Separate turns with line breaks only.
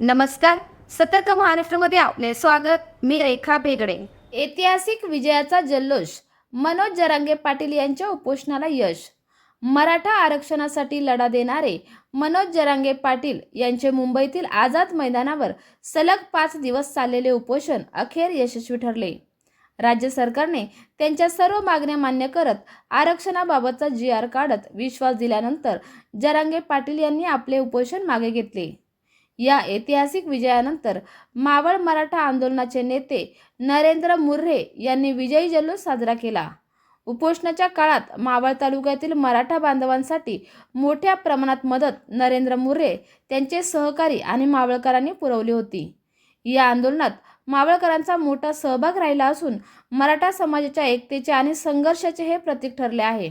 नमस्कार. सतर्क महाराष्ट्रामध्ये आपले स्वागत. मी रेखा बेगडे
ऐतिहासिक विजयाचा जल्लोष. मनोज जरांगे पाटील यांच्या उपोषणाला यश. मराठा आरक्षणासाठी लढा देणारे मनोज जरांगे पाटील यांचे मुंबईतील आझाद मैदानावर सलग पाच दिवस चाललेले उपोषण अखेर यशस्वी ठरले. राज्य सरकारने त्यांच्या सर्व मागण्या मान्य करत आरक्षणाबाबतचा जी आर काढत विश्वास दिल्यानंतर जरांगे पाटील यांनी आपले उपोषण मागे घेतले. या ऐतिहासिक विजयानंतर मावळ मराठा आंदोलनाचे नेते नरेंद्र मुर्रे यांनी विजयी जल्लोष साजरा केला. उपोषणाच्या काळात मावळ तालुक्यातील मराठा बांधवांसाठी मोठ्या प्रमाणात मदत नरेंद्र मुर्रे त्यांचे सहकारी आणि मावळकरांनी पुरवली होती. या आंदोलनात मावळकरांचा मोठा सहभाग राहिला असून मराठा समाजाच्या एकतेचे आणि संघर्षाचे हे प्रतीक ठरले आहे.